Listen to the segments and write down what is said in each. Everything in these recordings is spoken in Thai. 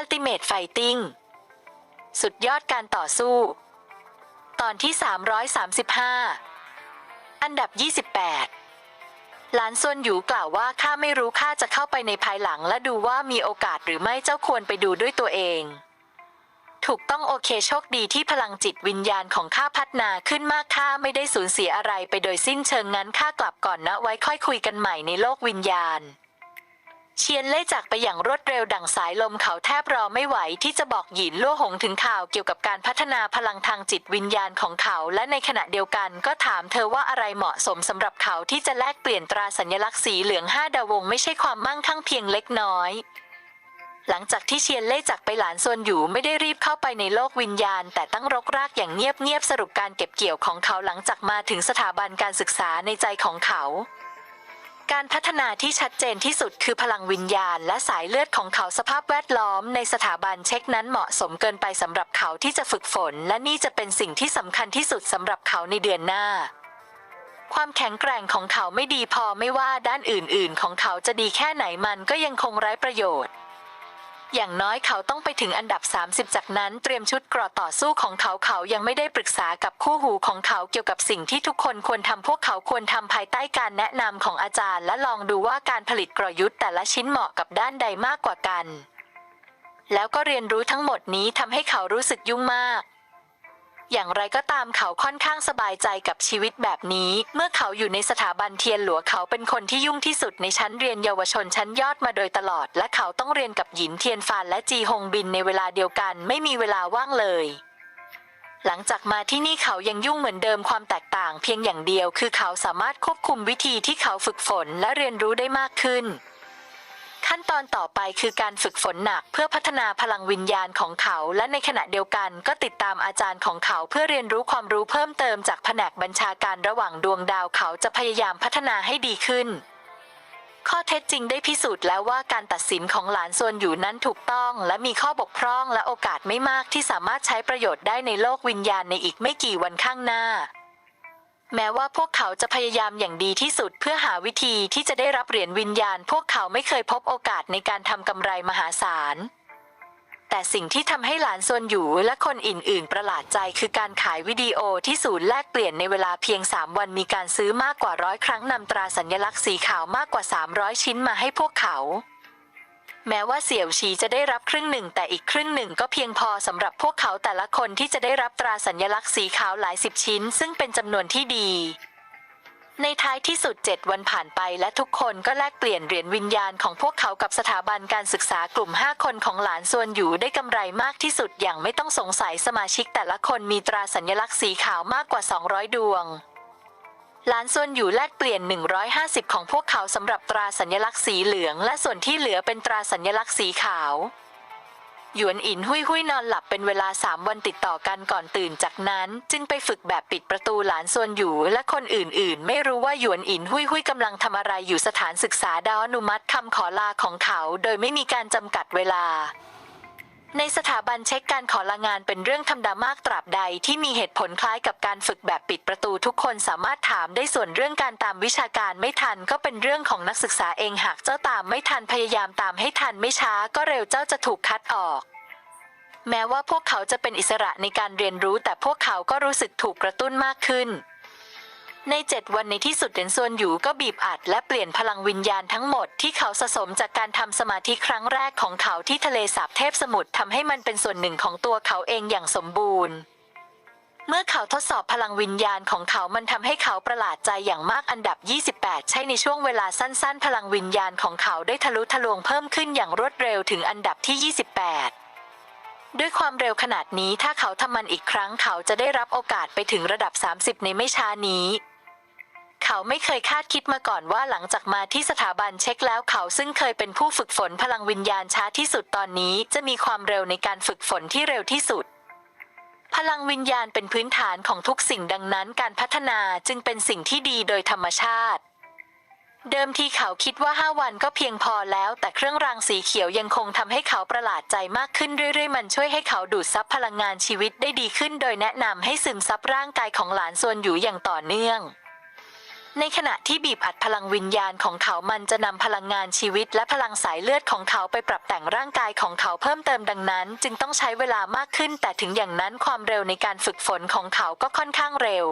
Ultimate Fighting สุดยอดการต่อสู้ ตอนที่ 335 อันดับ 28 หลานซวนหยูกล่าวว่าข้าไม่รู้ข้าจะเข้าไปในภายหลังและดูว่ามีโอกาสหรือไม่เจ้าควรไปดูด้วยตัวเอง ถูกต้องโอเคโชคดีที่พลังจิตวิญญาณของข้าพัฒนาขึ้นมากข้าไม่ได้สูญเสียอะไรไปโดยสิ้นเชิงงั้นข้ากลับก่อนนะไว้ค่อยคุยกันใหม่ในโลกวิญญาณ เชียนเล่จากไปอย่างรวดเร็วดั่งสายลมเขาแทบรอไม่ไหวที่จะบอกหยินลั่วหงถึงข่าวเกี่ยวกับการพัฒนาพลังทางจิตวิญญาณของเขา และในขณะเดียวกันก็ถามเธอว่าอะไรเหมาะสมสำหรับเขาที่จะแลกเปลี่ยนตราสัญลักษณ์สีเหลืองห้าดาวงไม่ใช่ความมั่งคั่งเพียงเล็กน้อยหลังจากที่เชียนเล่จากไปหลานซวนอยู่ไม่ได้รีบเข้าไปในโลกวิญญาณ แต่ตั้งรกรากอย่างเงียบๆสรุปการเก็บเกี่ยวของเขาหลังจากมาถึงสถาบันการศึกษาในใจของเขา การพัฒนาที่ชัดเจนที่สุดคือพลังวิญญาณ และสายเลือดของเขาสภาพแวดล้อมในสถาบันเช็คนั้นเหมาะสมเกินไปสำหรับเขาที่จะฝึกฝน และนี่จะเป็นสิ่งที่สำคัญที่สุดสำหรับเขาในเดือนหน้า ความแข็งแกร่งของเขาไม่ดีพอไม่ว่าด้านอื่น ๆ ของเขาจะดีแค่ไหนมันก็ยังคงไร้ประโยชน์ อย่างน้อยเขาต้องไปถึงอันดับ 30 จากนั้นเตรียมชุดเกราะต่อสู้ของเขาเขายังไม่ได้ปรึกษากับคู่หูของเขาเกี่ยวกับสิ่งที่ทุกคนควรทำพวกเขาควรทำภายใต้การแนะนำของอาจารย์ และลองดูว่าการผลิตกลยุทธ์แต่ละชิ้นเหมาะกับด้านใดมากกว่ากัน แล้วก็เรียนรู้ทั้งหมดนี้ทำให้เขารู้สึกยุ่งมาก อย่างไรก็ตามเขาค่อนข้างสบายใจกับชีวิตแบบนี้ เมื่อเขาอยู่ในสถาบันเทียนหลัวเขาเป็นคนที่ยุ่งที่สุดในชั้นเรียนเยาวชนชั้นยอดมาโดยตลอด และเขาต้องเรียนกับหยินเทียนฟานและจีฮงบินในเวลาเดียวกัน ไม่มีเวลาว่างเลยหลังจากมาที่นี่เขายังยุ่งเหมือนเดิมความแตกต่างเพียงอย่างเดียว คือเขาสามารถควบคุมวิธีที่เขาฝึกฝนและเรียนรู้ได้มากขึ้น ขั้นตอนต่อไปคือการฝึกฝนหนักเพื่อพัฒนาพลังวิญญาณของเขา และในขณะเดียวกันก็ติดตามอาจารย์ของเขาเพื่อเรียนรู้ความรู้เพิ่มเติมจากแผนกบัญชาการระหว่างดวงดาวเขาจะพยายามพัฒนาให้ดีขึ้น ข้อเท็จจริงได้พิสูจน์แล้วว่าการตัดสินของหลานส่วนอยู่นั้นถูกต้อง และมีข้อบกพร่องและโอกาสไม่มากที่สามารถใช้ประโยชน์ได้ในโลกวิญญาณในอีกไม่กี่วันข้างหน้า แม้ว่าพวกเขาจะพยายามอย่างดีที่สุดเพื่อหาวิธีที่จะได้รับเหรียญวิญญาณ พวกเขาไม่เคยพบโอกาสในการทำกำไรมหาศาล แต่สิ่งที่ทำให้หลานซวนอยู่และคนอื่น ๆ ประหลาดใจคือการขายวิดีโอที่ศูนย์แลกเปลี่ยนในเวลาเพียง 3 วันมีการซื้อมากกว่าร้อยครั้งนำตราสัญลักษณ์สีขาวมากกว่า 300 ชิ้นมาให้พวกเขา แม้ว่าเสี่ยวชีจะได้รับครึ่งหนึ่งแต่อีกครึ่งหนึ่งก็เพียงพอสำหรับพวกเขาแต่ละคนที่จะได้รับตราสัญลักษณ์สีขาวหลายสิบชิ้น ซึ่งเป็นจำนวนที่ดี ในท้ายที่สุด7วันผ่านไปและทุกคนก็แลกเปลี่ยนเหรียญวิญญาณของพวกเขากับสถาบันการศึกษากลุ่ม 5 คนของหลานส่วนอยู่ได้กำไรมากที่สุดอย่างไม่ต้องสงสัยสมาชิกแต่ละคนมีตราสัญลักษณ์สีขาวมากกว่า 200 ดวง หลานส่วนอยู่แลกเปลี่ยน 150 ของพวกเขาสำหรับตราสัญลักษณ์สีเหลือง และส่วนที่เหลือเป็นตราสัญลักษณ์สีขาว หยวนอินหุยหุยนอนหลับเป็นเวลาสามวันติดต่อกันก่อนตื่นจากนั้น จึงไปฝึกแบบปิดประตูหลานส่วนอยู่และคนอื่นๆ ไม่รู้ว่าหยวนอินหุยหุยกำลังทำอะไรอยู่สถานศึกษาดาวอนุมัติคำขอลาของเขา โดยไม่มีการจำกัดเวลา ในสถาบันเช็คการขอลางานเป็นเรื่องธรรมดามากตราบใดที่มีเหตุผลคล้ายกับการฝึกแบบปิดประตูทุกคนสามารถถามได้ส่วนเรื่องการตามวิชาการไม่ทันก็เป็นเรื่องของนักศึกษาเองหากเจ้าตามไม่ทันพยายามตามให้ทันไม่ช้าก็เร็วเจ้าจะถูกคัดออกแม้ว่าพวกเขาจะเป็นอิสระในการเรียนรู้แต่พวกเขาก็รู้สึกถูกกระตุ้นมากขึ้น ในเจ็ดวันในที่สุดเดนซวนอยู่ก็บีบอัดและเปลี่ยนพลังวิญญาณทั้งหมดที่เขาสะสมจากการทำสมาธิครั้งแรกของเขาที่ทะเลสาบเทพสมุทรทำให้มันเป็นส่วนหนึ่งของตัวเขาเองอย่างสมบูรณ์ เมื่อเขาทดสอบพลังวิญญาณของเขามันทำให้เขาประหลาดใจอย่างมากอันดับ 28 ใช่ในช่วงเวลาสั้น ๆ พลังวิญญาณของเขาได้ทะลุทะลวงเพิ่มขึ้นอย่างรวดเร็วถึงอันดับที่ 28ด้วยความเร็วขนาดนี้ถ้าเขาทำมันอีกครั้งเขาจะได้รับโอกาสไปถึงระดับ 30 ในไม่ช้านี้ เขาไม่เคยคาดคิดมาก่อนว่าหลังจากมาที่สถาบันเช็คแล้วเขาซึ่งเคยเป็นผู้ฝึกฝนพลังวิญญาณช้าที่สุดตอนนี้จะมีความเร็วในการฝึกฝนที่เร็วที่สุด พลังวิญญาณเป็นพื้นฐานของทุกสิ่งดังนั้นการพัฒนาจึงเป็นสิ่งที่ดีโดยธรรมชาติ เดิมทีเขาคิดว่า 5 วันก็เพียงพอแล้ว แต่เครื่องรางสีเขียวยังคงทำให้เขาประหลาดใจมากขึ้นเรื่อยๆ มันช่วยให้เขาดูดซับพลังงานชีวิตได้ดีขึ้น โดยแนะนำให้ซึมซับร่างกายของหลานส่วนอยู่อย่างต่อเนื่อง ในขณะที่บีบอัดพลังวิญญาณของเขามันจะนำพลังงานชีวิต และพลังสายเลือดของเขาไปปรับแต่งร่างกายของเขาเพิ่มเติมดังนั้น จึงต้องใช้เวลามากขึ้น แต่ถึงอย่างนั้นความเร็วในการฝึกฝนของเขาก็ค่อนข้างเร็ว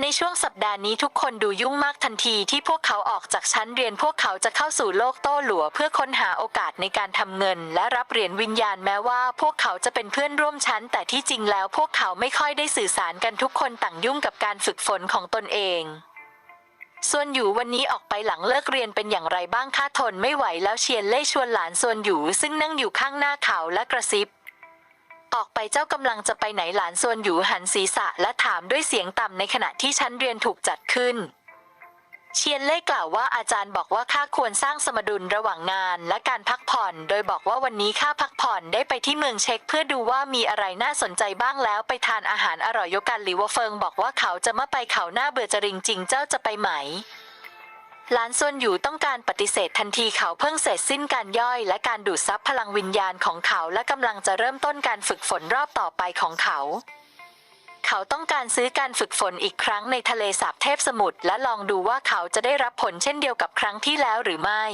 ในช่วงสัปดาห์นี้ทุกคนดูยุ่งมากทันทีที่พวกเขาออกจากชั้นเรียนพวกเขาจะเข้าสู่โลกโต้หลัวเพื่อค้นหาโอกาสในการทำเงิน และรับเหรียญวิญญาณแม้ว่า พวกเขาจะเป็นเพื่อนร่วมชั้น แต่ที่จริงแล้วพวกเขาไม่ค่อยได้สื่อสารกันทุกคนต่างยุ่งกับการฝึกฝนของตนเอง ส่วนอยู่วันนี้ออกไปหลังเลิกเรียนเป็นอย่างไรบ้างค่าทนไม่ไหวแล้วเชียนเล่ชวนหลานส่วนอยู่ซึ่งนั่งอยู่ข้างหน้าเขาและกระซิบ ออกไปเจ้ากำลังจะไปไหนหลานส่วนอยู่หันศีรษะและถามด้วยเสียงต่ำในขณะที่ชั้นเรียนถูกจัดขึ้น เชียนเล่กล่าวว่าอาจารย์บอกว่าข้าควรสร้างสมดุลระหว่างงานและการพักผ่อน โดยบอกว่าวันนี้ข้าพักผ่อนได้ไปที่เมืองเช็คเพื่อดูว่ามีอะไรน่าสนใจบ้างแล้วไปทานอาหารอร่อยยกันหลิวเฟิงบอกว่าเขาจะมาไปเขาหน้าเบื่อจริงจริงเจ้าจะไปไหมหลานส่วนอยู่ต้องการปฏิเสธทันทีเขาเพิ่งเสร็จสิ้นการย่อย และการดูดซับพลังวิญญาณของเขาและกำลังจะเริ่มต้นการฝึกฝนรอบต่อไปของเขา เขาต้องการซื้อการฝึกฝนอีกครั้งในทะเลสาบเทพสมุทรและลองดูว่าเขาจะได้รับผลเช่นเดียวกับครั้งที่แล้วหรือไม่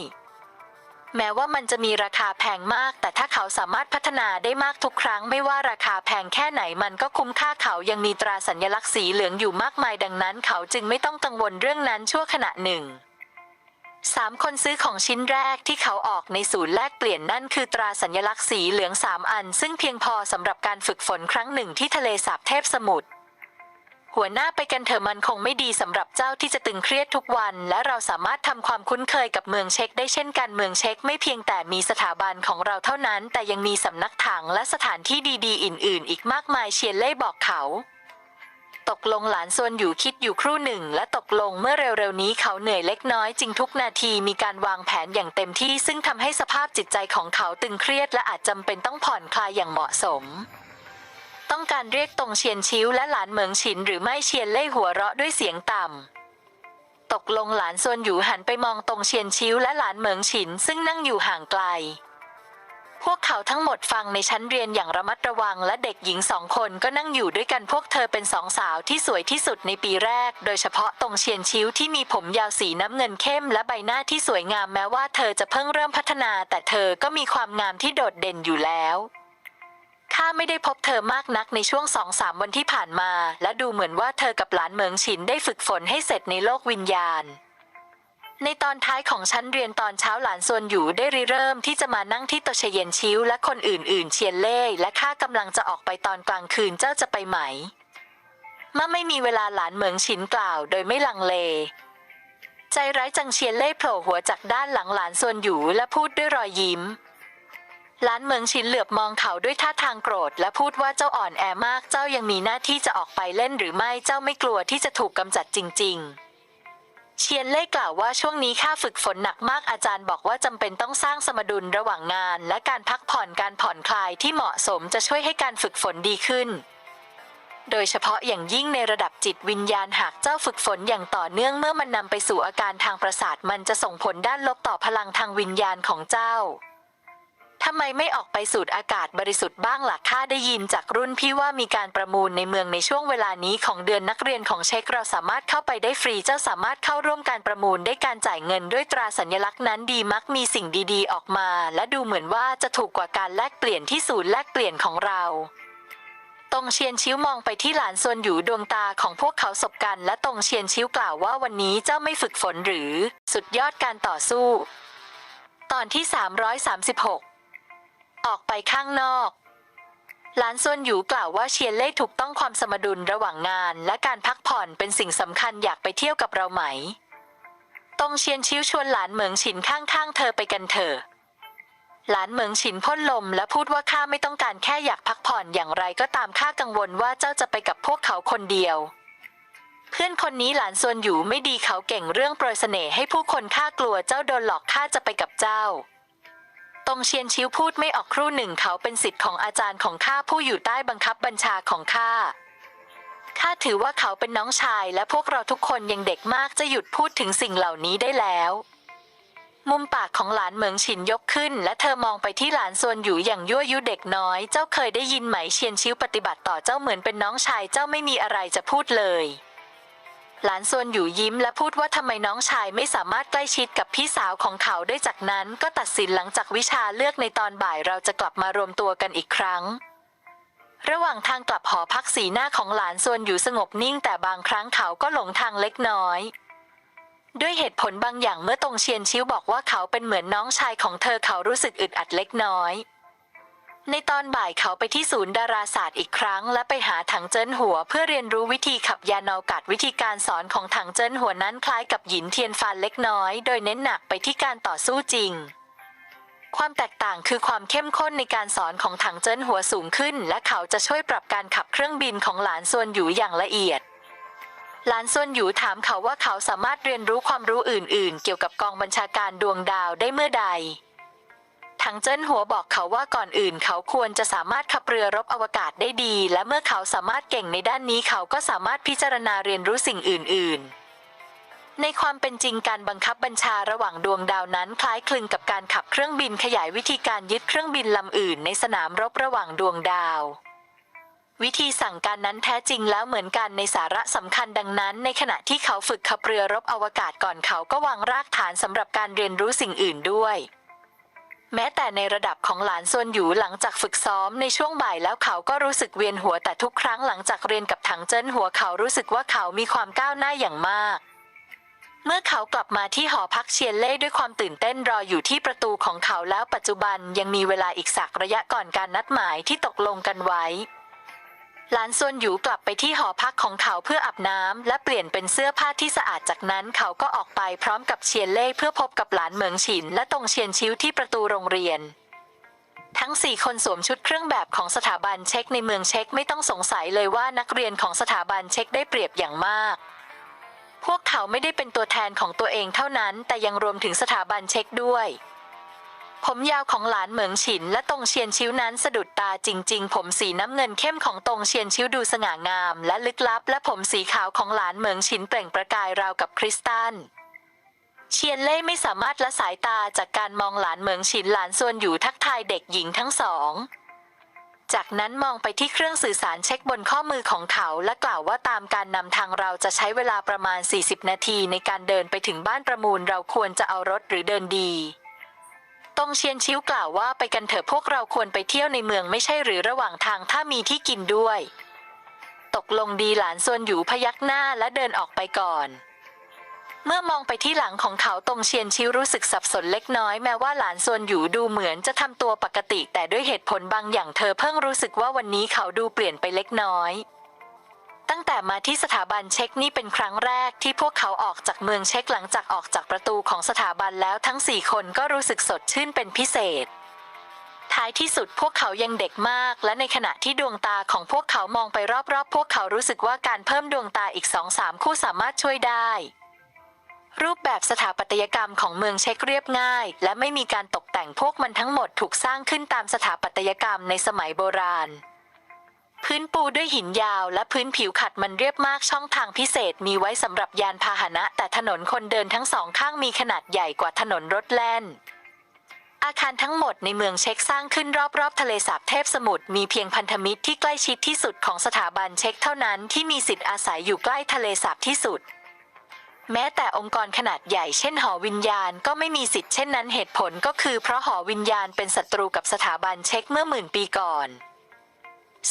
แม้ว่ามันจะมีราคาแพงมาก แต่ถ้าเขาสามารถพัฒนาได้มากทุกครั้ง ไม่ว่าราคาแพงแค่ไหนมันก็คุ้มค่าเขายังมีตราสัญลักษณ์สีเหลืองอยู่มากมายดังนั้น เขาจึงไม่ต้องกังวลเรื่องนั้นชั่วขณะหนึ่ง สามคนซื้อของชิ้นแรกที่เขาออกในศูนย์แลกเปลี่ยนนั่นคือตราสัญลักษณ์สีเหลืองสามอัน ซึ่งเพียงพอสำหรับการฝึกฝนครั้งหนึ่งที่ทะเลสาบเทพสมุทรหัวหน้าไปกันเถอะมันคงไม่ดีสำหรับเจ้าที่จะตึงเครียดทุกวัน และเราสามารถทำความคุ้นเคยกับเมืองเช็คได้เช่นกันเมืองเช็คไม่เพียงแต่มีสถาบันของเราเท่านั้น แต่ยังมีสำนักถังและสถานที่ดีๆ อื่น ๆ อีกมากมายเชียนเล่บอกเขา ตกลงหลานส่วนอยู่คิดอยู่ครู่หนึ่ง และตกลงเมื่อเร็วๆนี้เขาเหนื่อยเล็กน้อยจริงทุกนาทีมีการวางแผนอย่างเต็มที่ซึ่งทำให้สภาพจิตใจของเขาตึงเครียดและอาจจำเป็นต้องผ่อนคลายอย่างเหมาะสม ต้องการเรียกตรงเชียนชิวและหลานเหมิงฉินหรือไม่เชียนเล่หัวเราะด้วยเสียงต่ำตกลงหลานส่วนอยู่หันไปมองตรงเชียนชิวและหลานเหมิงฉินซึ่งนั่งอยู่ห่างไกล พวกเขาทั้งหมดฟังในชั้นเรียนอย่างระมัดระวังและเด็กหญิงสองคนก็นั่งอยู่ด้วยกันพวกเธอเป็นสองสาวที่สวยที่สุดในปีแรก โดยเฉพาะตรงเชียนชิวที่มีผมยาวสีน้ำเงินเข้มและใบหน้าที่สวยงามแม้ว่าเธอจะเพิ่งเริ่มพัฒนา แต่เธอก็มีความงามที่โดดเด่นอยู่แล้วข้าไม่ได้พบเธอมากนักในช่วงสองสามวันที่ผ่านมา และดูเหมือนว่าเธอกับหลานเหมิงฉินได้ฝึกฝนให้เสร็จในโลกวิญญาณ ในตอนท้ายของชั้นเรียนตอนเช้าหลานส่วนอยู่ได้ริเริ่มที่จะมานั่งที่โตเชเยนชิวและคนอื่นๆ เชียนเล่และข้ากำลังจะออกไปตอนกลางคืนเจ้าจะไปไหมเมื่อไม่มีเวลาหลานเหมิงฉินกล่าวโดยไม่ลังเล ใจร้ายจังเชียนเล่โผล่หัวจากด้านหลังหลานส่วนอยู่และพูดด้วยรอยยิ้ม หลานเหมิงฉินเหลือบมองเขาด้วยท่าทางโกรธ และพูดว่าเจ้าอ่อนแอมากเจ้ายังมีหน้าที่จะออกไปเล่นหรือไม่เจ้าไม่กลัวที่จะถูกกำจัดจริง ๆ เชียนเล่กล่าวว่าช่วงนี้ค่าฝึกฝนหนักมากอาจารย์บอกว่าจำเป็นต้องสร้างสมดุลระหว่างงาน และการพักผ่อนการผ่อนคลายที่เหมาะสมจะช่วยให้การฝึกฝนดีขึ้น โดยเฉพาะอย่างยิ่งในระดับจิตวิญญาณหากเจ้าฝึกฝนอย่างต่อเนื่องเมื่อมันนำไปสู่อาการทางประสาทมันจะส่งผลด้านลบต่อพลังทางวิญญาณของเจ้า ทำไมไม่ออกไปสูดอากาศบริสุทธิ์บ้างล่ะข้าได้ยินจากรุ่นพี่ว่ามีการประมูลในเมืองในช่วงเวลานี้ของเดือนนักเรียนของเช็คเราสามารถเข้าไปได้ฟรีเจ้าสามารถเข้าร่วมการประมูลได้การจ่ายเงินด้วยตราสัญลักษณ์นั้นดีมักมีสิ่งดีๆ ออกมา และดูเหมือนว่าจะถูกกว่าการแลกเปลี่ยนที่ศูนย์แลกเปลี่ยนของเราตรงเชียนชิวมองไปที่หลานส่วนอยู่ดวงตาของพวกเขาสบกัน และตรงเชียนชิวกล่าวว่าวันนี้เจ้าไม่ฝึกฝนหรือ สุดยอดการต่อสู้ ตอนที่ 336 ออกไปข้างนอกหลานส่วนอยู่กล่าวว่าเชียนเล่ถูกต้องความสมดุลระหว่างงานและการพักผ่อนเป็นสิ่งสำคัญอยากไปเที่ยวกับเราไหม ตรงเชียนชิวชวนหลานเหมิงฉินข้างๆ เธอไปกันเถอะ หลานเหมิงฉินพ่นลมและพูดว่าข้าไม่ต้องการแค่อยากพักผ่อนอย่างไรก็ตามข้ากังวลว่าเจ้าจะไปกับพวกเขาคนเดียว เพื่อนคนนี้หลานส่วนอยู่ไม่ดีเขาเก่งเรื่องโปรยเสน่ห์ให้ผู้คนข้ากลัวเจ้าโดนหลอกข้าจะไปกับเจ้า ตรงเชียนชิวพูดไม่ออกครู่หนึ่งเขาเป็นสิทธิ์ของอาจารย์ของข้าผู้อยู่ใต้บังคับบัญชาของข้าข้าถือว่าเขาเป็นน้องชายและพวกเราทุกคนยังเด็กมากจะหยุดพูดถึงสิ่งเหล่านี้ได้แล้ว มุมปากของหลานเหมิงฉินยกขึ้น และเธอมองไปที่หลานส่วนอยู่อย่างยั่วยุเด็กน้อย เจ้าเคยได้ยินไหมเชียนชิวปฏิบัติต่อเจ้าเหมือนเป็นน้องชายเจ้าไม่มีอะไรจะพูดเลย หลานซวนอยู่ยิ้มและพูดว่าทำไมน้องชายไม่สามารถใกล้ชิดกับพี่สาวของเขาได้จากนั้น ก็ตัดสินหลังจากวิชาเลือกในตอนบ่ายเราจะกลับมารวมตัวกันอีกครั้ง ระหว่างทางกลับหอพักสีหน้าของหลานซวนอยู่สงบนิ่ง แต่บางครั้งเขาก็หลงทางเล็กน้อย ด้วยเหตุผลบางอย่างเมื่อตรงเชียนชิวบอกว่าเขาเป็นเหมือนน้องชายของเธอเขารู้สึกอึดอัดเล็กน้อย ในตอนบ่ายเขาไปที่ศูนย์ดาราศาสตร์อีกครั้ง และไปหาถังเจิ้นหัว เพื่อเรียนรู้วิธีขับยานอวกาศวิธีการสอนของถังเจิ้นหัวนั้นคล้ายกับหยินเทียนฟานเล็กน้อย โดยเน้นหนักไปที่การต่อสู้จริง ความแตกต่างคือความเข้มข้นในการสอนของถังเจิ้นหัวสูงขึ้น และเขาจะช่วยปรับการขับเครื่องบินของหลานซวนอยู่อย่างละเอียดหลานซวนอยู่ถามเขาว่าเขาสามารถเรียนรู้ความรู้อื่น ๆ เกี่ยวกับกองบัญชาการดวงดาวได้เมื่อใด ถังเจิ้นหัวบอกเขาว่าก่อนอื่น เขาควรจะสามารถขับเรือรบอวกาศได้ดี และเมื่อเขาสามารถเก่งในด้านนี้เขาก็สามารถพิจารณาเรียนรู้สิ่งอื่น ๆในความเป็นจริงการบังคับบัญชาระหว่างดวงดาวนั้นคล้ายคลึงกับการขับเครื่องบินขยายวิธีการยึดเครื่องบินลำอื่นในสนามรบระหว่างดวงดาว วิธีสั่งการนั้นแท้จริงแล้วเหมือนกันในสาระสำคัญดังนั้น ในขณะที่เขาฝึกขับเรือรบอวกาศก่อนเขาก็วางรากฐานสำหรับการเรียนรู้สิ่งอื่นด้วย แม้แต่ในระดับของหลานซวนอยู่หลังจากฝึกซ้อมในช่วงบ่ายแล้วเขาก็รู้สึกเวียนหัวแต่ทุกครั้งหลังจากเรียนกับถังเจิ้นหัวเขารู้สึกว่าเขามีความก้าวหน้าอย่างมาก เมื่อเขากลับมาที่หอพักเชียนเล่ด้วยความตื่นเต้นรออยู่ที่ประตูของเขาแล้วปัจจุบันยังมีเวลาอีกสักระยะก่อนการนัดหมายที่ตกลงกันไว้ หลานซวนหยูกลับไปที่หอพักของเขาเพื่ออาบน้ำและเปลี่ยนเป็นเสื้อผ้าที่สะอาดจากนั้นเขาก็ออกไปพร้อมกับเชียนเล่เพื่อพบกับหลานเหมิงฉิน และตรงเชียนชิวที่ประตูโรงเรียน ทั้งสี่คนสวมชุดเครื่องแบบของสถาบันเช็คในเมืองเช็คไม่ต้องสงสัยเลยว่านักเรียนของสถาบันเช็คได้เปรียบอย่างมากพวกเขาไม่ได้เป็นตัวแทนของตัวเองเท่านั้น แต่ยังรวมถึงสถาบันเช็คด้วย ผมยาวของหลานเหมิงฉินและตรงเชียนชิวนั้นสะดุดตาจริง ๆ ผมสีน้ำเงินเข้มของตรงเชียนชิวดูสง่างาม และลึกลับ และผมสีขาวของหลานเหมิงฉินเปล่งประกายราวกับคริสตัลเชียนเล่ไม่สามารถละสายตาจากการมองหลานเหมิงฉินหลานส่วนอยู่ทักทายเด็กหญิงทั้งสอง จากนั้นมองไปที่เครื่องสื่อสารเช็คบนข้อมือของเขา และกล่าวว่าตามการนำทางเราจะใช้เวลาประมาณ 40 นาทีในการเดินไปถึงบ้านประมูลเราควรจะเอารถหรือเดินดี ตงเชียนชิวกล่าวว่าไปกันเถอะพวกเราควรไปเที่ยวในเมืองไม่ใช่หรือระหว่างทางถ้ามีที่กินด้วย ตกลงดีหลานส่วนอยู่พยักหน้าและเดินออกไปก่อนเมื่อมองไปที่หลังของเขาตรงเชียนชิวรู้สึกสับสนเล็กน้อยแม้ว่าหลานส่วนอยู่ดูเหมือนจะทำตัวปกติ แต่ด้วยเหตุผลบางอย่างเธอเพิ่งรู้สึกว่าวันนี้เขาดูเปลี่ยนไปเล็กน้อย ตั้งแต่มาที่สถาบันเช็คนี่เป็นครั้งแรกที่พวกเขาออกจากเมืองเช็คหลังจากออกจากประตูของสถาบันแล้วทั้งสี่คนก็รู้สึกสดชื่นเป็นพิเศษ ท้ายที่สุดพวกเขายังเด็กมาก และในขณะที่ดวงตาของพวกเขามองไปรอบๆ พวกเขารู้สึกว่าการเพิ่มดวงตาอีกสองสามคู่สามารถช่วยได้รูปแบบสถาปัตยกรรมของเมืองเช็คเรียบง่าย และไม่มีการตกแต่งพวกมันทั้งหมดถูกสร้างขึ้นตามสถาปัตยกรรมในสมัยโบราณ พื้นปูด้วยหินยาวและพื้นผิวขัดมันเรียบมากช่องทางพิเศษมีไว้สำหรับยานพาหนะ แต่ถนนคนเดินทั้งสองข้างมีขนาดใหญ่กว่าถนนรถแล่น อาคารทั้งหมดในเมืองเช็คสร้างขึ้นรอบๆ ทะเลสาบเทพสมุทรมีเพียงพันธมิตรที่ใกล้ชิดที่สุดของสถาบันเช็คเท่านั้นที่มีสิทธิ์อาศัยอยู่ใกล้ทะเลสาบที่สุดแม้แต่องค์กรขนาดใหญ่เช่นหอวิญญาณก็ไม่มีสิทธิ์เช่นนั้นเหตุผลก็คือเพราะหอวิญญาณเป็นศัตรูกับสถาบันเช็คเมื่อหมื่นปีก่อน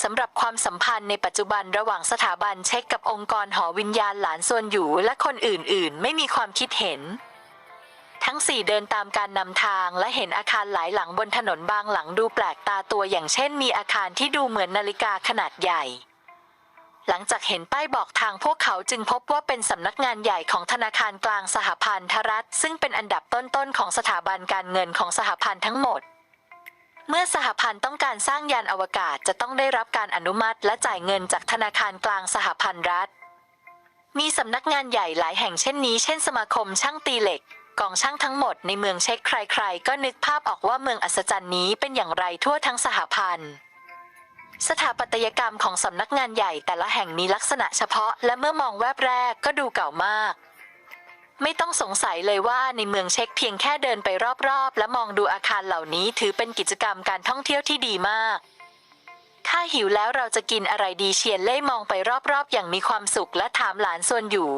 สำหรับความสัมพันธ์ในปัจจุบันระหว่างสถาบันเช็คกับองค์กรหอวิญญาณหลานส่วนอยู่และคนอื่นๆ ไม่มีความคิดเห็น ทั้งสี่เดินตามการนำทางและเห็นอาคารหลายหลังบนถนนบางหลังดูแปลกตาตัวอย่างเช่นมีอาคารที่ดูเหมือนนาฬิกาขนาดใหญ่ หลังจากเห็นป้ายบอกทางพวกเขาจึงพบว่าเป็นสำนักงานใหญ่ของธนาคารกลางสหพันธรัฐ ซึ่งเป็นอันดับต้นๆของสถาบันการเงินของสหพันธ์ทั้งหมด เมื่อสหพันธ์ต้องการสร้างยานอวกาศจะต้องได้รับการอนุมัติและจ่ายเงินจากธนาคารกลางสหพันธ์รัฐ มีสำนักงานใหญ่หลายแห่งเช่นนี้ เช่นสมาคมช่างตีเหล็กกองช่างทั้งหมดในเมืองเช็คใครๆ ก็นึกภาพออกว่าเมืองอัศจรรย์นี้เป็นอย่างไรทั่วทั้งสหพันธ์ สถาปัตยกรรมของสำนักงานใหญ่แต่ละแห่งมีลักษณะเฉพาะ และเมื่อมองแวบแรกก็ดูเก่ามาก ไม่ต้องสงสัยเลยว่าในเมืองเช็คเพียงแค่เดินไปรอบๆ และมองดูอาคารเหล่านี้ถือเป็นกิจกรรมการท่องเที่ยวที่ดีมากข้าหิวแล้วเราจะกินอะไรดีเชียนเล่มองไปรอบๆ อย่างมีความสุขและถามหลานส่วนอยู่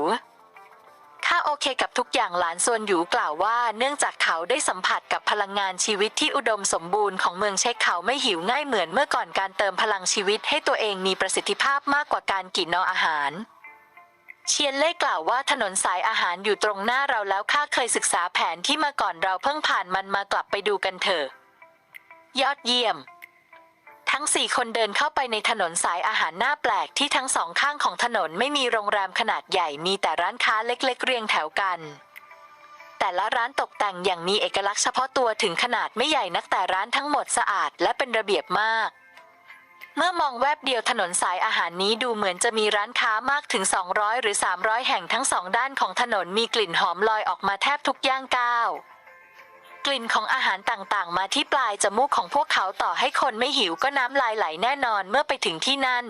ข้าโอเคกับทุกอย่างหลานส่วนอยู่กล่าวว่า เนื่องจากเขาได้สัมผัสกับพลังงานชีวิตที่อุดมสมบูรณ์ของเมืองเช็คเขาไม่หิวง่ายเหมือนเมื่อก่อนการเติมพลังชีวิตให้ตัวเองมีประสิทธิภาพมากกว่าการกินนออาหาร เชียนเล่กล่าวว่าถนนสายอาหารอยู่ตรงหน้าเราแล้วข้าเคยศึกษาแผนที่มาก่อนเราเพิ่งผ่านมันมากลับไปดูกันเถอะ ยอดเยี่ยม ทั้งสี่คนเดินเข้าไปในถนนสายอาหารหน้าแปลกที่ทั้งสองข้างของถนนไม่มีโรงแรมขนาดใหญ่มีแต่ร้านค้าเล็กๆ เรียงแถวกัน แต่ละร้านตกแต่งอย่างมีเอกลักษณ์เฉพาะตัวถึงขนาดไม่ใหญ่นักแต่ร้านทั้งหมดสะอาดและเป็นระเบียบมาก เมื่อมองแวบเดียวถนนสายอาหารนี้ดูเหมือนจะมีร้านค้ามากถึง 200 หรือ 300 แห่งทั้งสองด้านของถนนมีกลิ่นหอมลอยออกมาแทบทุกย่างก้าวกลิ่นของอาหารต่างๆ มาที่ปลายจมูกของพวกเขาต่อให้คนไม่หิวก็น้ำลายไหลแน่นอนเมื่อไปถึงที่นั่น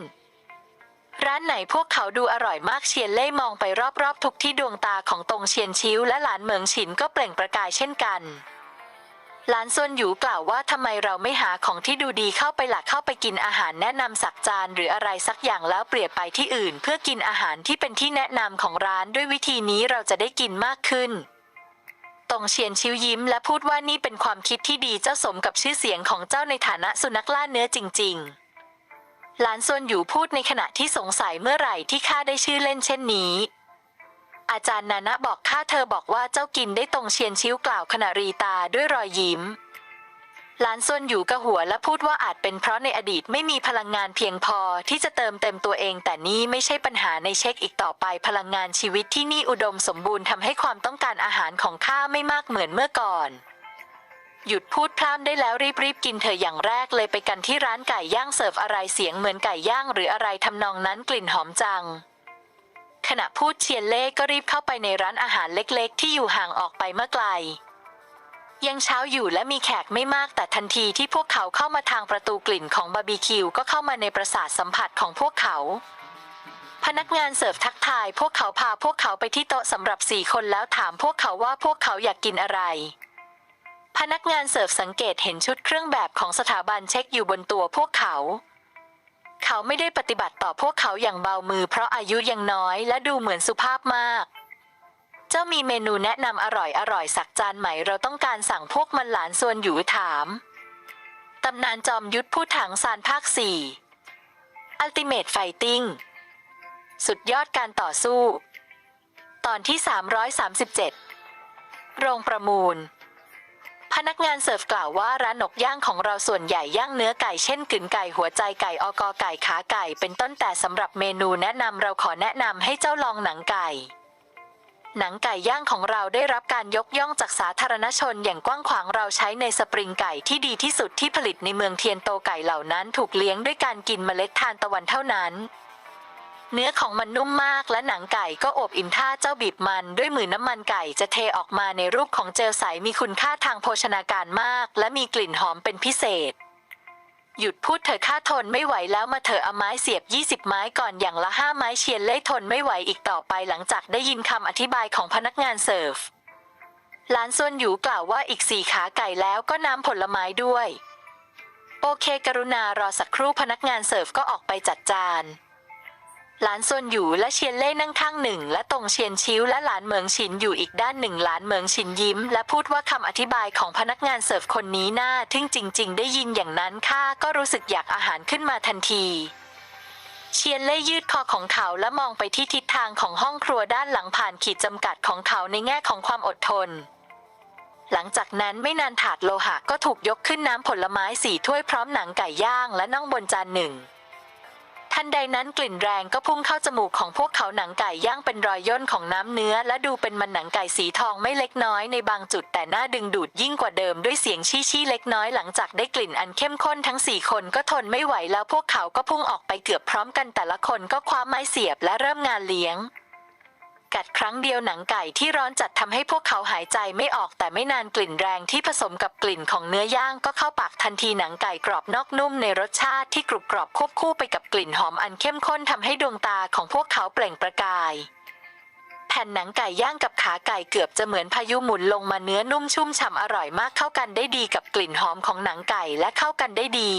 ร้านไหนพวกเขาดูอร่อยมากเชียนเล่มองไปรอบๆ ทุกที่ดวงตาของตรงเชียนชิวและหลานเหมิงฉินก็เปล่งประกายเช่นกัน หลานส่วนหยูกล่าวว่าทำไมเราไม่หาของที่ดูดีเข้าไปหลักเข้าไปกินอาหารแนะนำสักจานหรืออะไรสักอย่างแล้วเปลี่ยนไปที่อื่น เพื่อกินอาหารที่เป็นที่แนะนำของร้านด้วยวิธีนี้เราจะได้กินมากขึ้นตงเชียนชิวยิ้มและพูดว่านี่เป็นความคิดที่ดีเจ้าสมกับชื่อเสียงของเจ้าในฐานะสุนัขล่าเนื้อจริง ๆ หลานส่วนอยู่พูดในขณะที่สงสัยเมื่อไหร่ที่ข้าได้ชื่อเล่นเช่นนี้ อาจารย์นานะบอกข้าเธอบอกว่าเจ้ากินได้ตรงเชียนชิ้วกล่าวขณะรีตาด้วยรอยยิ้มหลานส่วนอยู่กระหัวและพูดว่าอาจเป็นเพราะในอดีตไม่มีพลังงานเพียงพอที่จะเติมเต็มตัวเอง แต่นี่ไม่ใช่ปัญหาในเช็คอีกต่อไปพลังงานชีวิตที่นี่อุดมสมบูรณ์ทำให้ความต้องการอาหารของข้าไม่มากเหมือนเมื่อก่อน หยุดพูดพร่ำได้แล้วรีบๆกินเธออย่างแรกเลยไปกันที่ร้านไก่ย่างเสิร์ฟอะไรเสียงเหมือนไก่ย่างหรืออะไรทำนองนั้นกลิ่นหอมจัง ขณะพูดเชียนเล่ก็รีบเข้าไปในร้านอาหารเล็กๆ ที่อยู่ห่างออกไปเมื่อไกล ยังเช้าอยู่และมีแขกไม่มากแต่ทันทีที่พวกเขาเข้ามาทางประตูกลิ่นของบาร์บีคิวก็เข้ามาในประสาทสัมผัสของพวกเขา พนักงานเสิร์ฟทักทาย พวกเขาพาพวกเขาไปที่โต๊ะสำหรับสี่คนแล้วถามพวกเขาว่าพวกเขาอยากกินอะไร พนักงานเสิร์ฟสังเกตเห็นชุดเครื่องแบบของสถาบันเช็คอยู่บนตัวพวกเขา เขาไม่ได้ปฏิบัติต่อพวกเขาอย่างเบามือเพราะอายุยังน้อยและดูเหมือนสุภาพมาก เจ้ามีเมนูแนะนำอร่อยอร่อยสักจานไหมเราต้องการสั่งพวกมันหลานส่วนอยู่ถาม ตำนานจอมยุทธผู้ถังซานภาคสี่อัลติเม e ไฟติ้งสุดยอดการต่อสู้ ตอนที่ 337 โรงประมูล พนักงานเสิร์ฟกล่าวว่าร้านนกย่างของเราส่วนใหญ่ย่างเนื้อไก่เช่นกึ่นไก่หัวใจไก่อกอไก่ขาไก่ เป็นต้นแต่สำหรับเมนูแนะนำเราขอแนะนำให้เจ้าลองหนังไก่หนังไก่ย่างของเราได้รับการยกย่องจากสาธารณชนอย่างกว้างขวางเราใช้ในสปริงไก่ที่ดีที่สุดที่ผลิตในเมืองเทียนโตไก่เหล่านั้นถูกเลี้ยงด้วยการกินเมล็ดทานตะวันเท่านั้น เนื้อของมันนุ่มมากและหนังไก่ก็อบอิ่มท่าเจ้าบีบมันด้วยมือน้ำมันไก่จะเทออกมาในรูปของเจลใสมีคุณค่าทางโภชนาการมาก และมีกลิ่นหอมเป็นพิเศษ หยุดพูดเถอะข้าทนไม่ไหวแล้วมาเถอเอาไม้เสียบ 20 ไม้ก่อนอย่างละห้าไม้เชียนเล่ทนไม่ไหวอีกต่อไปหลังจากได้ยินคำอธิบายของพนักงานเสิร์ฟหลานส่วนหยูกล่าวว่าอีกสี่ขาไก่แล้วก็น้ำผลไม้ด้วย โอเคกรุณารอสักครู่พนักงานเสิร์ฟก็ออกไปจัดจาน หลานซนอยู่และเชียนเล่นั่งข้างหนึ่ง และตรงเชียนชิ้วและหลานเหมิงฉินอยู่อีกด้านหนึ่งหลานเหมิงฉินยิ้ม และพูดว่าคำอธิบายของพนักงานเสิร์ฟคนนี้น่าทึ่งจริง ๆ ได้ยินอย่างนั้นข้าก็รู้สึกอยากอาหารขึ้นมาทันทีเชียนเล่ยืดคอของเขาและมองไปที่ทิศทางของห้องครัวด้านหลังผ่านขีดจำกัดของเขาในแง่ของความอดทน หลังจากนั้นไม่นานถาดโลหะก็ถูกยกขึ้นน้ำผลไม้สี่ถ้วยพร้อมหนังไก่ย่างและน่องบนจานหนึ่ง ทันใดนั้นกลิ่นแรงก็พุ่งเข้าจมูกของพวกเขาหนังไก่ย่างเป็นรอยย่นของน้ำเนื้อ และดูเป็นมันหนังไก่สีทองไม่เล็กน้อยในบางจุดแต่น่าดึงดูดยิ่งกว่าเดิมด้วยเสียงชี้ชี้เล็กน้อยหลังจากได้กลิ่นอันเข้มข้นทั้งสี่คนก็ทนไม่ไหวแล้วพวกเขาก็พุ่งออกไปเกือบพร้อมกันแต่ละคนก็คว้าไม้เสียบและเริ่มงานเลี้ยง กัดครั้งเดียวหนังไก่ที่ร้อนจัดทำให้พวกเขาหายใจไม่ออกแต่ไม่นานกลิ่นแรงที่ผสมกับกลิ่นของเนื้อย่างก็เข้าปากทันทีหนังไก่กรอบนอกนุ่มในรสชาติที่กรุบกรอบควบคู่ไปกับกลิ่นหอมอันเข้มข้นทำให้ดวงตาของพวกเขาเปล่งประกายแผ่นหนังไก่ย่างกับขาไก่เกือบจะเหมือนพายุหมุนลงมาเนื้อนุ่มชุ่มฉ่ำอร่อยมากเข้ากันได้ดีกับกลิ่นหอมของหนังไก่และเข้ากันได้ดี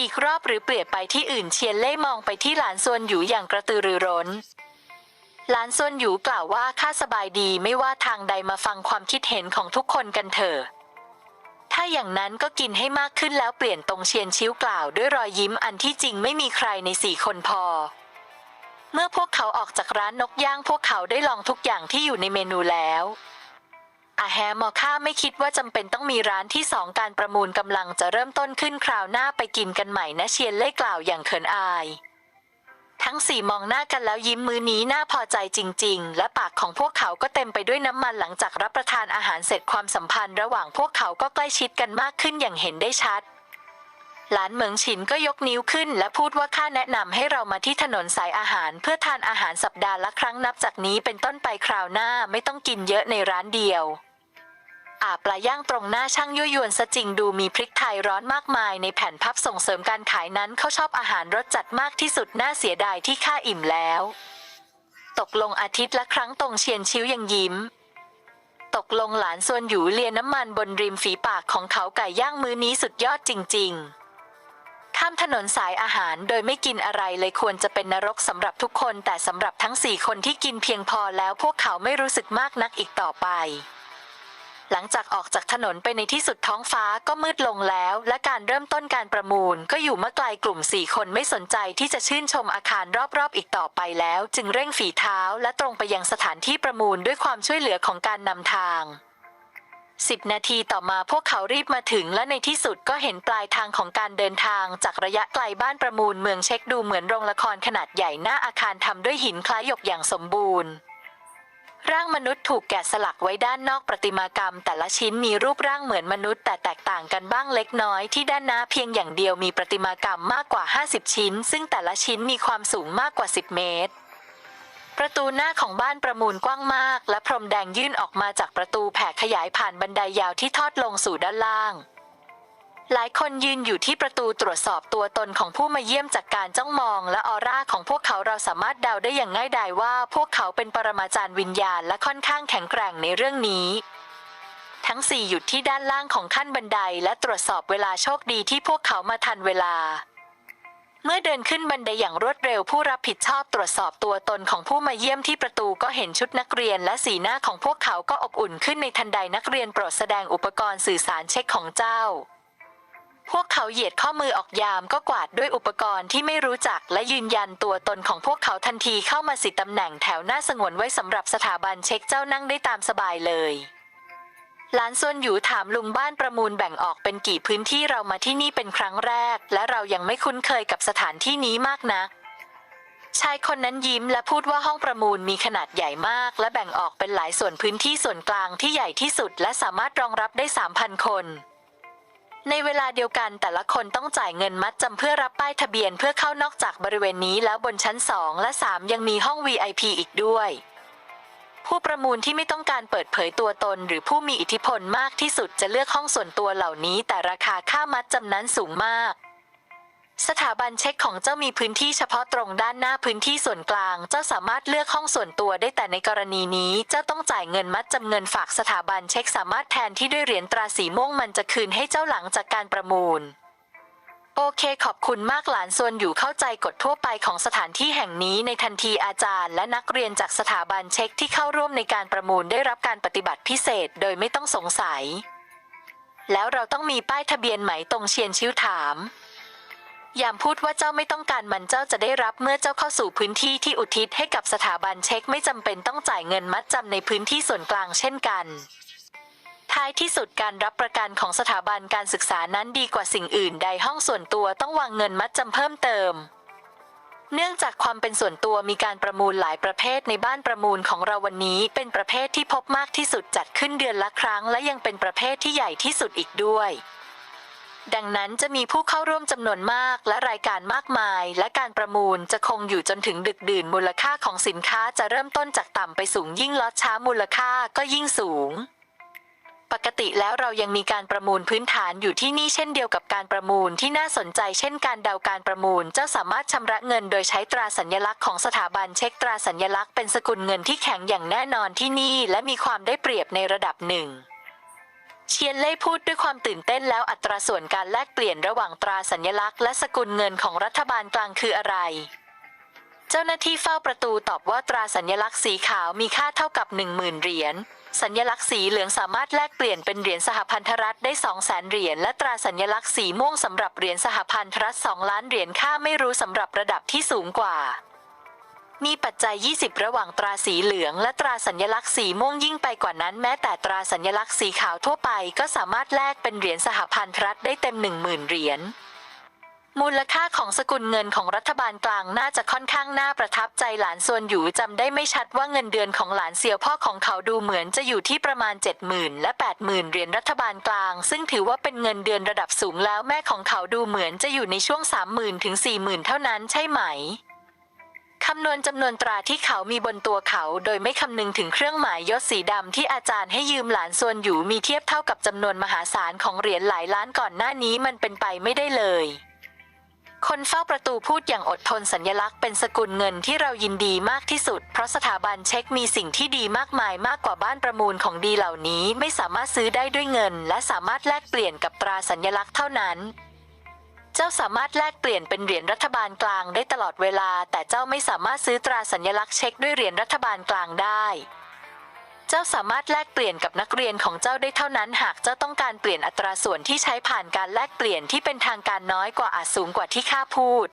อีกรอบหรือเปลี่ยนไปที่อื่นเชียนเล่มองไปที่หลานซวนอยู่อย่างกระตือรือร้น ลานซวนอยู่กล่าวว่าข้าสบายดีไม่ว่าทางใดมาฟังความคิดเห็นของทุกคนกันเถอะถ้าอย่างนั้นก็กินให้มากขึ้นแล้วเปลี่ยนตรงเชียนชิ้วกล่าวด้วยรอยยิ้มอันที่จริงไม่มีใครในสี่คนพอ เมื่อพวกเขาออกจากร้านนกย่างพวกเขาได้ลองทุกอย่างที่อยู่ในเมนูแล้วอาแฮมอค่าไม่คิดว่าจำเป็นต้องมีร้านที่สองการประมูลกำลังจะเริ่มต้นขึ้นคราวหน้าไปกินกันใหม่นะเชียนเล่กล่าวอย่างเขินอาย ทั้งสี่มองหน้ากันแล้วยิ้มมือนี้น่าพอใจจริง ๆ และปากของพวกเขาก็เต็มไปด้วยน้ำมันหลังจากรับประทานอาหารเสร็จความสัมพันธ์ระหว่างพวกเขาก็ใกล้ชิดกันมากขึ้นอย่างเห็นได้ชัดหลานเหมิงฉินก็ยกนิ้วขึ้น และพูดว่าข้าแนะนำให้เรามาที่ถนนสายอาหาร เพื่อทานอาหารสัปดาห์ละครั้งนับจากนี้เป็นต้นไปคราวหน้าไม่ต้องกินเยอะในร้านเดียว อาปลาย่างตรงหน้าช่างยั่วยวนซะจริงดูมีพริกไทยร้อนมากมายในแผ่นพับส่งเสริมการขายนั้นเขาชอบอาหารรสจัดมากที่สุดน่าเสียดายที่ข้าอิ่มแล้ว ตกลงอาทิตย์ละครั้งตรงเชียนชิวยังยิ้ม ตกลงหลานส่วนอยู่เลียน้ำมันบนริมฝีปากของเขาไก่ย่างมื้อนี้สุดยอดจริง ๆข้ามถนนสายอาหารโดยไม่กินอะไรเลยควรจะเป็นนรกสำหรับทุกคนแต่สำหรับทั้งสี่คนที่กินเพียงพอแล้วพวกเขาไม่รู้สึกมากนักอีกต่อไป หลังจากออกจากถนนไปในที่สุดท้องฟ้าก็มืดลงแล้ว และการเริ่มต้นการประมูล ก็อยู่เมื่อไกลกลุ่มสี่คนไม่สนใจที่จะชื่นชมอาคารรอบๆ อีกต่อไปแล้ว จึงเร่งฝีเท้า และตรงไปยังสถานที่ประมูลด้วยความช่วยเหลือของการนำทางสิบนาทีต่อมาพวกเขารีบมาถึงและในที่สุดก็เห็นปลายทางของการเดินทางจากระยะไกลบ้านประมูลเมืองเช็คดูเหมือนโรงละครขนาดใหญ่หน้าอาคารทำด้วยหินคล้ายหยกอย่างสมบูรณ์ ร่างมนุษย์ถูกแกะสลักไว้ด้านนอกประติมากรรม แต่ละชิ้นมีรูปร่างเหมือนมนุษย์แต่แตกต่างกันบ้างเล็กน้อยที่ด้านหน้าเพียงอย่างเดียวมีประติมากรรมมากกว่า 50 ชิ้น ซึ่งแต่ละชิ้นมีความสูงมากกว่า 10 เมตร ประตูหน้าของบ้านประมูลกว้างมาก และพรมแดงยื่นออกมาจากประตูแผ่ขยายผ่านบันไดยาวที่ทอดลงสู่ด้านล่าง หลายคนยืนอยู่ที่ประตูตรวจสอบตัวตนของผู้มาเยี่ยมจากการจ้องมองและออร่าของพวกเขาเราสามารถเดาได้อย่างง่ายดายว่า พวกเขาเป็นปรมาจารย์วิญญาณและค่อนข้างแข็งแกร่งในเรื่องนี้ ทั้งสี่หยุดที่ด้านล่างของขั้นบันไดและตรวจสอบเวลาโชคดีที่พวกเขามาทันเวลา เมื่อเดินขึ้นบันไดอย่างรวดเร็วผู้รับผิดชอบตรวจสอบตัวตนของผู้มาเยี่ยมที่ประตูก็เห็นชุดนักเรียนและสีหน้าของพวกเขาก็อบอุ่นขึ้นในทันใดนักเรียนโปรดแสดงอุปกรณ์สื่อสารเช็คของเจ้า พวกเขาเหยียดข้อมือออกยามก็กวาดด้วยอุปกรณ์ที่ไม่รู้จักและยืนยันตัวตนของพวกเขาทันทีเข้ามาสิตำแหน่งแถวหน้าสงวนไว้สำหรับสถาบันเช็คเจ้านั่งได้ตามสบายเลยหลานส่วนอยู่ถามลุงบ้านประมูลแบ่งออกเป็นกี่พื้นที่เรามาที่นี่เป็นครั้งแรก และเรายังไม่คุ้นเคยกับสถานที่นี้มากนัก ชายคนนั้นยิ้มและพูดว่าห้องประมูลมีขนาดใหญ่มาก และแบ่งออกเป็นหลายส่วนพื้นที่ส่วนกลางที่ใหญ่ที่สุด และสามารถรองรับได้ 3,000 คน ในเวลาเดียวกันแต่ละคนต้องจ่ายเงินมัดจำเพื่อรับป้ายทะเบียนเพื่อเข้านอกจากบริเวณนี้แล้วบนชั้น 2 และ 3 ยังมีห้อง VIP อีกด้วย ผู้ประมูลที่ไม่ต้องการเปิดเผยตัวตน หรือผู้มีอิทธิพลมากที่สุดจะเลือกห้องส่วนตัวเหล่านี้ แต่ราคาค่ามัดจำนั้นสูงมาก สถาบันเช็คของเจ้ามีพื้นที่เฉพาะตรงด้านหน้าพื้นที่ส่วนกลาง เจ้าสามารถเลือกห้องส่วนตัวได้แต่ในกรณีนี้ เจ้าต้องจ่ายเงินมัดจำเงินฝากสถาบันเช็คสามารถแทนที่ด้วยเหรียญตราสีม่วงมันจะคืนให้เจ้าหลังจากการประมูล โอเคขอบคุณมากหลานส่วนอยู่เข้าใจกฎทั่วไปของสถานที่แห่งนี้ในทันทีอาจารย์ และนักเรียนจากสถาบันเช็คที่เข้าร่วมในการประมูลได้รับการปฏิบัติพิเศษ โดยไม่ต้องสงสัย แล้วเราต้องมีป้ายทะเบียนไหมตรงเชียนชิวถาม ยามพูดว่าเจ้าไม่ต้องการมันเจ้าจะได้รับเมื่อเจ้าเข้าสู่พื้นที่ที่อุทิศให้กับสถาบันเช็คไม่จำเป็นต้องจ่ายเงินมัดจำในพื้นที่ส่วนกลางเช่นกัน ท้ายที่สุดการรับประกันของสถาบันการศึกษานั้นดีกว่าสิ่งอื่นใดห้องส่วนตัวต้องวางเงินมัดจำเพิ่มเติมเนื่องจากความเป็นส่วนตัวมีการประมูลหลายประเภทในบ้านประมูลของเราวันนี้ เป็นประเภทที่พบมากที่สุดจัดขึ้นเดือนละครั้ง และยังเป็นประเภทที่ใหญ่ที่สุดอีกด้วย ดังนั้นจะมีผู้เข้าร่วมจำนวนมากและรายการมากมาย และการประมูลจะคงอยู่จนถึงดึกดื่นมูลค่าของสินค้าจะเริ่มต้นจากต่ำไปสูงยิ่งลดช้ามูลค่าก็ยิ่งสูง ปกติแล้วเรายังมีการประมูลพื้นฐานอยู่ที่นี่เช่นเดียวกับการประมูลที่น่าสนใจ เช่นการเดาการประมูลเจ้าสามารถชำระเงินโดยใช้ตราสัญลักษณ์ของสถาบันเช็คตราสัญลักษณ์เป็นสกุลเงินที่แข็งอย่างแน่นอนที่นี่ และมีความได้เปรียบในระดับหนึ่ง เชียนเล่พูดด้วยความตื่นเต้นแล้วอัตราส่วนการแลกเปลี่ยนระหว่างตราสัญลักษณ์และสกุลเงินของรัฐบาลกลางคืออะไร เจ้าหน้าที่เฝ้าประตูตอบว่าตราสัญลักษณ์สีขาวมีค่าเท่ากับ 10,000 เหรียญ สัญลักษณ์สีเหลืองสามารถแลกเปลี่ยนเป็นเหรียญสหพันธรัฐได้ 200,000เหรียญและตราสัญลักษณ์สีม่วงสำหรับเหรียญสหพันธรัฐ2ล้านเหรียญค่าไม่รู้สำหรับระดับที่สูงกว่า มีปัจจัย 20 ระหว่างตราสีเหลืองและตราสัญลักษณ์สีม่วงยิ่งไปกว่านั้นแม้แต่ตราสัญลักษณ์สีขาวทั่วไปก็สามารถแลกเป็นเหรียญสหพันธรัฐได้เต็ม 10,000 เหรียญมูลค่าของสกุลเงินของรัฐบาลกลางน่าจะค่อนข้างน่าประทับใจหลานส่วนอยู่จำได้ไม่ชัดว่าเงินเดือนของหลานเสี่ยวพ่อของเขาดูเหมือนจะอยู่ที่ประมาณ 70,000 และ 80,000 เหรียญรัฐบาลกลาง ซึ่งถือว่าเป็นเงินเดือนระดับสูงแล้วแม่ของเขาดูเหมือนจะอยู่ในช่วง 30,000 ถึง 40,000 เท่านั้นใช่ไหม คำนวณจำนวนตราที่เขามีบนตัวเขา โดยไม่คำนึงถึงเครื่องหมายยศสีดำที่อาจารย์ให้ยืมหลานส่วนอยู่มีเทียบเท่ากับจำนวนมหาศาลของเหรียญหลายล้านก่อนหน้านี้มันเป็นไปไม่ได้เลย คนเฝ้าประตูพูดอย่างอดทนสัญลักษณ์เป็นสกุลเงินที่เรายินดีมากที่สุด เพราะสถาบันเช็คมีสิ่งที่ดีมากมายมากกว่าบ้านประมูลของดีเหล่านี้ไม่สามารถซื้อได้ด้วยเงิน และสามารถแลกเปลี่ยนกับตราสัญลักษณ์เท่านั้น เจ้าสามารถแลกเปลี่ยนเป็นเหรียญรัฐบาลกลางได้ตลอดเวลา แต่เจ้าไม่สามารถซื้อตราสัญลักษณ์เช็คด้วยเหรียญรัฐบาลกลางได้ เจ้าสามารถแลกเปลี่ยนกับนักเรียนของเจ้าได้เท่านั้น หากเจ้าต้องการเปลี่ยนอัตราส่วนที่ใช้ผ่านการแลกเปลี่ยนที่เป็นทางการน้อยกว่าอาจสูงกว่าที่ข้าพูด